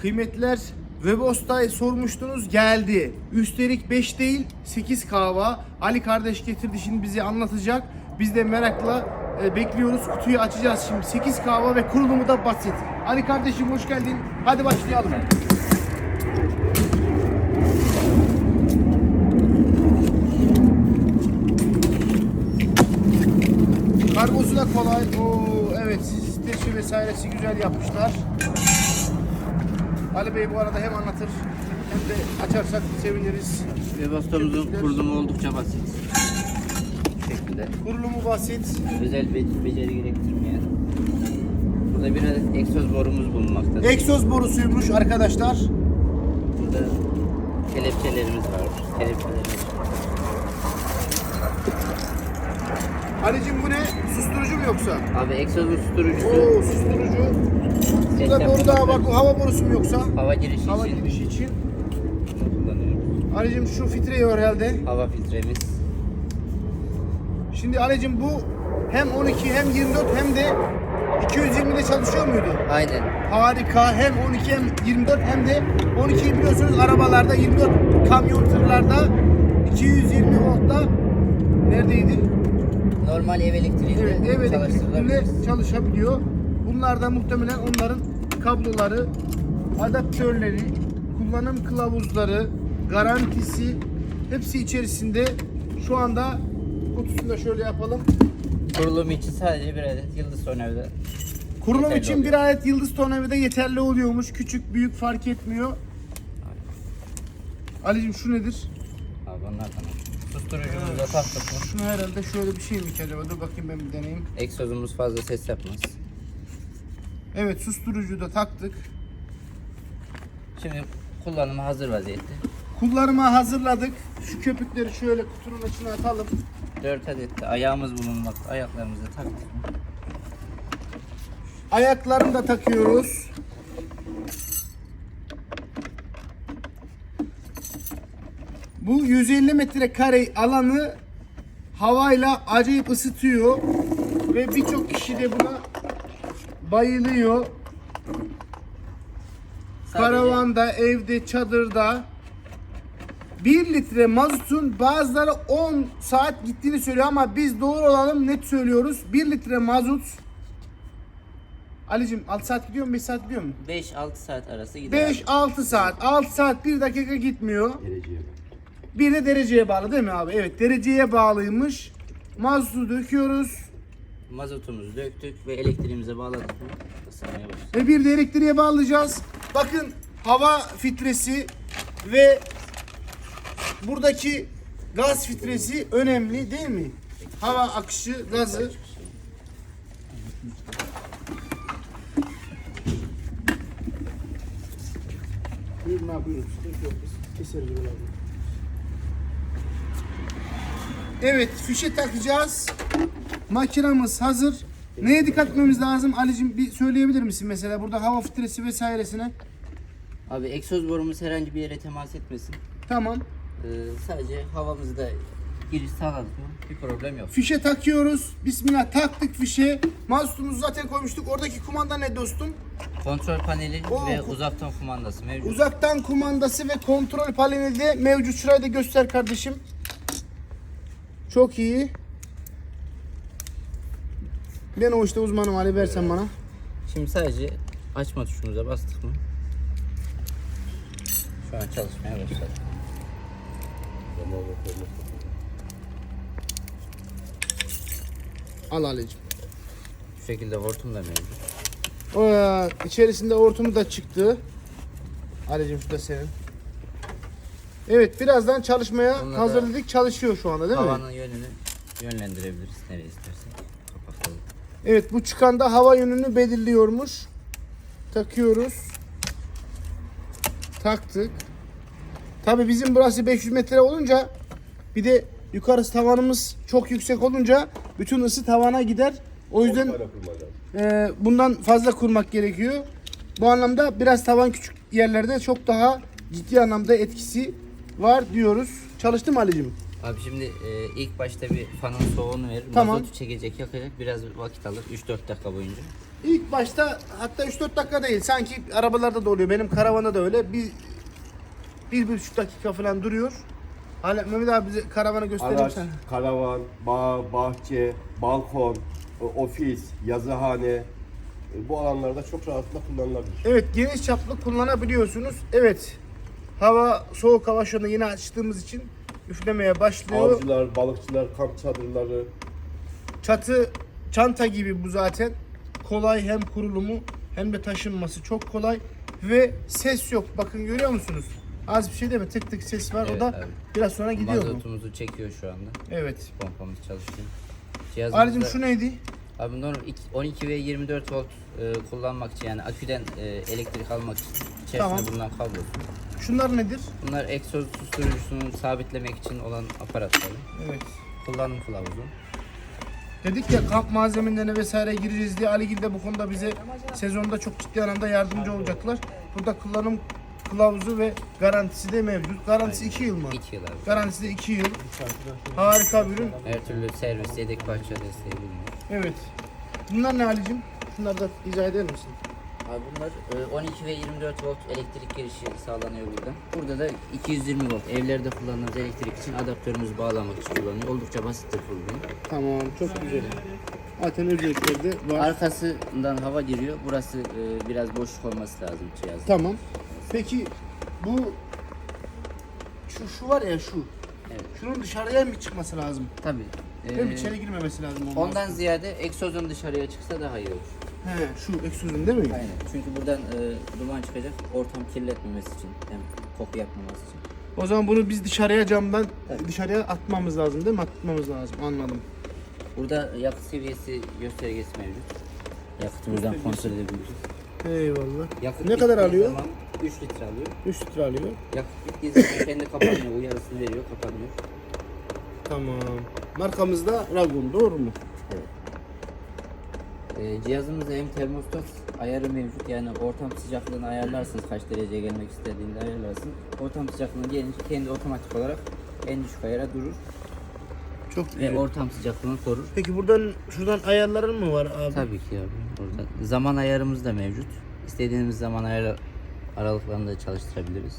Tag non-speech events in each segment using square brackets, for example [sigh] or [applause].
Kıymetliler Webosta'ya sormuştunuz geldi. Üstelik 5 değil 8 kahva. Ali kardeş getirdi şimdi bize anlatacak. Biz de merakla e, bekliyoruz. Kutuyu açacağız şimdi. 8 kahva ve kurulumu da basit. Ali kardeşim hoş geldin. Hadi başlayalım. Kargosu da kolay. Oo evet. Sitesi vesairesi güzel yapmışlar. Ali Bey bu arada hem anlatır hem de açarsak seviniriz. Webastomuzun kurulumu oldukça basit. Bu şekilde. Kurulumu basit. Özel be- beceri gerektirmeyen. Burada bir adet egzoz borumuz bulunmaktadır. Egzoz borusuymuş arkadaşlar. Burada kelepçelerimiz var. Kelepçelerimiz Halicim bu ne? Susturucu mu yoksa? Abi egzozun susturucusu. Oo susturucu. ses Burada boru daha bak bu hava borusu mu yoksa? Hava girişi Hava için girişi için. Halicim şu filtreyi var herhalde. Hava filtremiz. Şimdi Halicim bu hem 12 hem 24 hem de 220'de çalışıyor muydu? Aynen. Harika. Hem 12 hem 24 hem de 12 biliyorsunuz arabalarda 24 kamyon tırlarda 220 voltta neredeydi? Normal ev elektriğinde Evet, ev çalıştırılabilir. çalışabiliyor. Bunlar da muhtemelen onların kabloları, adaptörleri, kullanım kılavuzları, garantisi hepsi içerisinde. Şu anda kutusunu da şöyle yapalım. Kurulum için sadece bir adet yıldız tornavida. Kurulum Yeterli için oluyor. bir adet yıldız tornavida yeterli oluyormuş. Küçük büyük fark etmiyor. Ali'cim şu nedir? Abi onlardan. Susturucumuzu da taktık mı? Şunu herhalde şöyle bir şey mi ki acaba? Dur bakayım ben bir deneyeyim. Egzozumuz fazla ses yapmaz. Evet susturucuyu da taktık. Şimdi kullanıma hazır vaziyette. Kullanıma hazırladık. Şu köpükleri şöyle kutunun içine atalım. 4 adet de ayağımız bulunmakta. Ayaklarımızı taktık? Ayaklarını da takıyoruz. Bu 150 metrekare alanı havayla acayip ısıtıyor ve birçok kişi de buna bayılıyor. Karavanda, evde, çadırda 1 litre mazotun bazıları 10 saat gittiğini söylüyor ama biz doğru olalım net söylüyoruz. 1 litre mazot Ali'cim 6 saat gidiyor mu 5 saat gidiyor mu? 5-6 saat arası gider. 5-6 saat 6 saat 1 dakika gitmiyor. Bir de dereceye bağlı değil mi abi? Evet dereceye bağlıymış. Mazotu döküyoruz Mazotumuzu döktük ve elektriğimize bağladık mı? Isınmaya başladı. ve bir de elektriğe bağlayacağız. Bakın hava filtresi ve buradaki gaz filtresi önemli değil mi? Hava akışı gazı. Buyurun abi buyurun. Sıkıntı yok biz keseriz böyle abi. Evet fişe takacağız. Makinamız hazır. Neye dikkat etmemiz lazım? Ali'cim bir söyleyebilir misin mesela burada hava filtresi vesairesine? Abi egzoz borumuz herhangi bir yere temas etmesin. Tamam. Ee, sadece havamızı da giriş sağladık mı? Bir problem yok. Fişe takıyoruz. Bismillah taktık fişe. Mazotumuzu zaten koymuştuk. Oradaki kumanda ne dostum? Kontrol paneli Oo, ve ku- uzaktan kumandası mevcut. Uzaktan kumandası ve kontrol paneli de mevcut. Şurayı da göster kardeşim. Çok iyi. Ben o işte uzmanım Ali versen bana. Şimdi sadece açma tuşumuza bastık mı? Şu an çalışmaya başladı. Al Ali'cim. Şu şekilde hortum da mevcut. O, e, içerisinde hortumu da çıktı. Ali'cim şu da senin. Evet birazdan çalışmaya Bununla da- hazırladık. Çalışıyor şu anda değil mi? Havanın yönünü yönlendirebiliriz nereye istersek. Kapatalım. Evet bu çıkanda hava yönünü belirliyormuş. Takıyoruz. Taktık. Tabi bizim burası 500 metre olunca bir de yukarısı tavanımız çok yüksek olunca bütün ısı tavana gider. O yüzden e, bundan fazla kurmak gerekiyor. Bu anlamda biraz tavan küçük yerlerde çok daha ciddi anlamda etkisi var diyoruz. Çalıştı mı Ali'cim? Abi şimdi e, ilk başta bir fanın soğuğunu verir. Tamam. Mazotu çekecek yakacak biraz vakit alır 3-4 dakika boyunca. İlk başta hatta 3-4 dakika değil. Sanki arabalarda da oluyor. Benim karavanda da öyle. Bir, bir, bir buçuk dakika falan duruyor. Hala Mehmet abi bize karavanı göstereyim Araç, sen. karavan, bağ, bahçe, balkon, e, ofis, yazıhane e, bu alanlarda çok rahatlıkla kullanılabilir. Evet geniş çaplı kullanabiliyorsunuz. Evet. Hava soğuk hava şu anda yine açtığımız için üflemeye başlıyor. Avcılar, balıkçılar, kamp çadırları, Çatı çanta gibi bu zaten. Kolay hem kurulumu hem de taşınması çok kolay ve ses yok. Bakın görüyor musunuz? Az bir şey değil mi? Tık tık ses var. o Evet da abi. biraz sonra gidiyor mu? Mazotumuzu çekiyor şu anda. Evet. Pompamız çalışıyor. Cihazımızda, Alicim şu neydi? Abi normal iki- 12 ve 24 volt e, kullanmak için yani aküden e, elektrik almak için içerisinde Tamam. bulunan kablosu. Şunlar nedir? Bunlar egzoz susturucusunu sabitlemek için olan aparatları. Evet. Kullanım kılavuzu. Dedik ya kamp malzemelerine vesaire gireceğiz diye Ali de bu konuda bize sezonda çok ciddi anlamda yardımcı olacaklar. Burada kullanım kılavuzu ve garantisi de mevcut. Garantisi 2 yıl mı? 2 yıl abi. Garantisi de 2 yıl. Harika bir ürün. Her türlü servis, yedek parça desteği bulunuyor. Evet. Bunlar ne Ali'cim? Şunları da izah eder misin? Abi bunlar e, 12 ve 24 volt elektrik girişi sağlanıyor burada. Burada da 220 volt evlerde kullandığımız elektrik için adaptörümüzü bağlamak için kullanılıyor. Oldukça basittir kurulumu. Tamam, çok güzel. Zaten özellikleri de var. Arkasından hava giriyor. Burası e, biraz boşluk olması lazım cihazın. Tamam. Peki bu şu şu var ya şu. Evet. Şunun dışarıya mı çıkması lazım? Tabii. Değil mi? e, İçeri girmemesi lazım ondan. ondan ziyade egzozun dışarıya çıksa daha iyi olur. He, şu eksozun değil mi? Aynen. Çünkü buradan e, duman çıkacak. Ortam kirletmemesi için hem koku yapmaması için. O zaman bunu biz dışarıya camdan Evet. dışarıya atmamız lazım değil mi? Atmamız lazım. Anladım. Burada yakıt seviyesi göstergesi mevcut. Yakıtı buradan kontrol edebiliriz. Eyvallah. Yakıt Ne kadar bittiği alıyor? zaman 3 litre alıyor. 3 litre alıyor. Yakıt bittiği zaman kendi kapanıyor. Uyarısını veriyor, kapanıyor. Tamam. Markamız da Ragun doğru mu? Ee, cihazımızda hem termostat ayarı mevcut yani ortam sıcaklığını ayarlarsınız kaç dereceye gelmek istediğinde ayarlarsın. Ortam sıcaklığına gelince kendi otomatik olarak en düşük ayara durur Çok ve güzel. ortam sıcaklığını korur. Peki buradan şuradan ayarların mı var abi? Tabii ki abi orada zaman ayarımız da mevcut. İstediğimiz zaman ayar aralıklarında çalıştırabiliriz.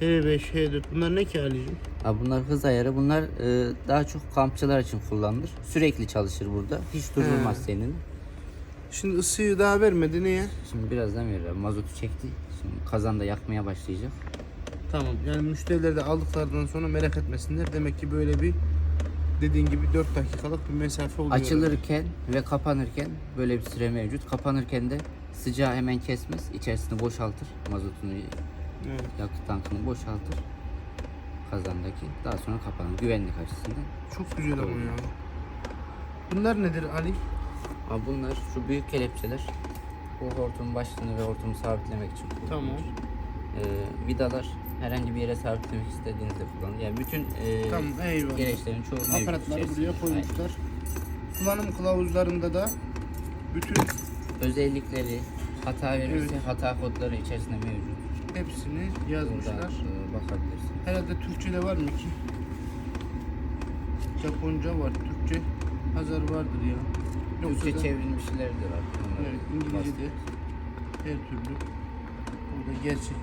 H5, H4 bunlar ne ki Ali'cim? Abi bunlar hız ayarı. Bunlar e, daha çok kampçılar için kullanılır. Sürekli çalışır burada. Hiç durdurmaz He. senin. Şimdi ısıyı daha vermedi niye? Şimdi birazdan verir abi. Mazotu çekti. Şimdi kazanda yakmaya başlayacak. Tamam yani müşteriler de aldıklarından sonra merak etmesinler. Demek ki böyle bir dediğin gibi 4 dakikalık bir mesafe oluyor. Açılırken ve kapanırken böyle bir süre mevcut. Kapanırken de sıcağı hemen kesmez. İçerisini boşaltır. Mazotunu, Evet. yakıt tankını boşaltır. Kazandaki. Daha sonra kapanır. Güvenlik açısından. Çok güzel ama ya. Bunlar nedir Ali? Ama bunlar şu büyük kelepçeler. Bu hortumun başlığını ve hortumu sabitlemek için kullanılır. Tamam. Ee, vidalar herhangi bir yere sabitlemek istediğinizde kullanılır. Yani bütün e, Tamam eyvallah. gereçlerin çoğu mevcut Aparatları içerisinde. buraya koymuşlar. Kullanım kılavuzlarında da bütün Aynen. Özellikleri, hata verirse Evet. hata kodları içerisinde mevcut. hepsini Burada yazmışlar. e, bakabilirsiniz. Herhalde Türkçe'de var mı ki? Japonca var, Türkçe, Hazar vardır ya. Türkçe da- çevrilmişleri de var. Evet, İngilizce de bastırırız. her türlü. Burada gerçek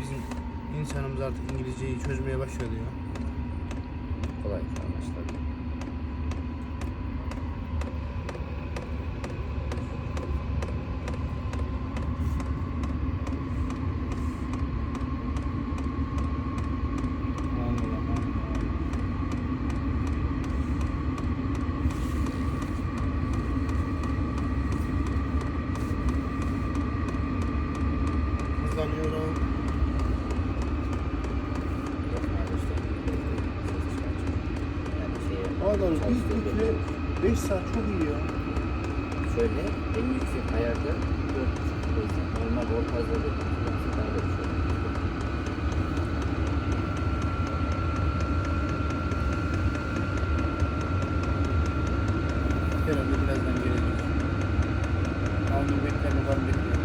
bizim insanımız artık İngilizceyi çözmeye başladı ya. Kolay amaçlar. Hızlanıyorum. Adam litre bölüm. 5 saat çok iyi ya. Şöyle en yüksek ayarda 4.5 koysa normal orta kullansa daha da bir şey. Herhalde birazdan gelecek. Avni bekleme var bekliyor.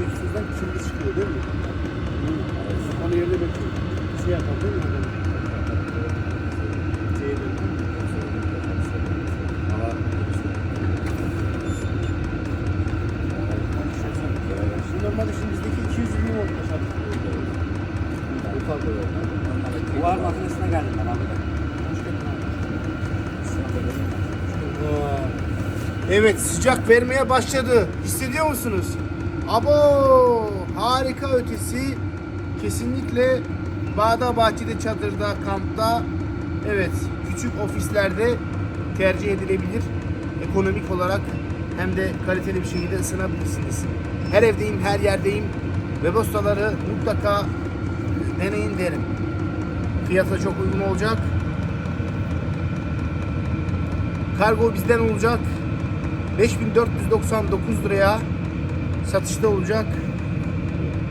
Yüksüzden kirli çıkıyor. şey yapar değil mi? Şimdi normalde şimdi bizdeki 220 volt mesela. Buhar makinesine geldim ben abi. Evet sıcak vermeye başladı. Hissediyor musunuz? Abo harika ötesi. Kesinlikle bağda, bahçede, çadırda, kampta evet küçük ofislerde tercih edilebilir. Ekonomik olarak hem de kaliteli bir şekilde ısınabilirsiniz. Her evdeyim, her yerdeyim. Webostaları mutlaka deneyin derim. Fiyatı da çok uygun olacak. Kargo bizden olacak. 5499 liraya satışta olacak.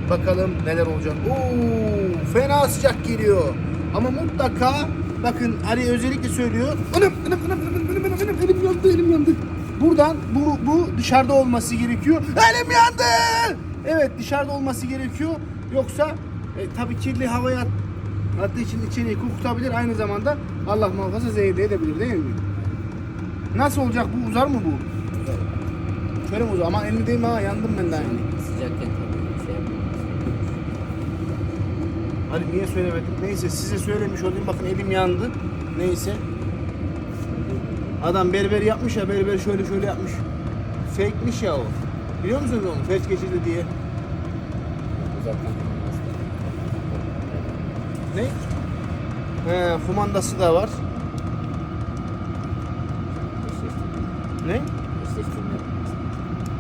Bakalım neler olacak. Oo, fena sıcak geliyor. Ama mutlaka bakın Ali özellikle söylüyor. Anam anam anam anam anam anam anam elim yandı elim yandı. Buradan bu bu dışarıda olması gerekiyor. Elim yandı. Evet dışarıda olması gerekiyor. Yoksa e, tabii kirli havaya attığı için içeriği kokutabilir. Aynı zamanda Allah muhafaza zehirli edebilir değil mi? Nasıl olacak bu? Uzar mı bu? Şöyle mi uzar? Ama elimi değme ha yandım ben daha yeni. Sıcakken tabii şey. Hadi niye söylemedim? Neyse size söylemiş olayım. Bakın elim yandı. Neyse. Adam berber yapmış ya berber şöyle şöyle yapmış. Fake'miş ya o. Biliyor musunuz onu? Felç geçirdi diye. Uzaktan Ne? He, kumandası da var. Ne?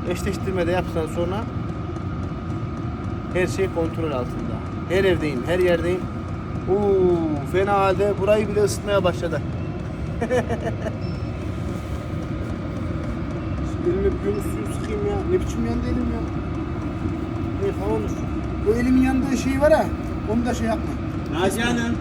Eşleştirme de yapsan sonra her şey kontrol altında. Her evdeyim, her yerdeyim. Oo, fena halde burayı bile ısıtmaya başladı. [laughs] Elime bir suyu sıkayım ya. Ne biçim yandı ya. Ne tamam mı? O elimin yandığı şey var ha. Onu da şey yapma. Naci Hanım.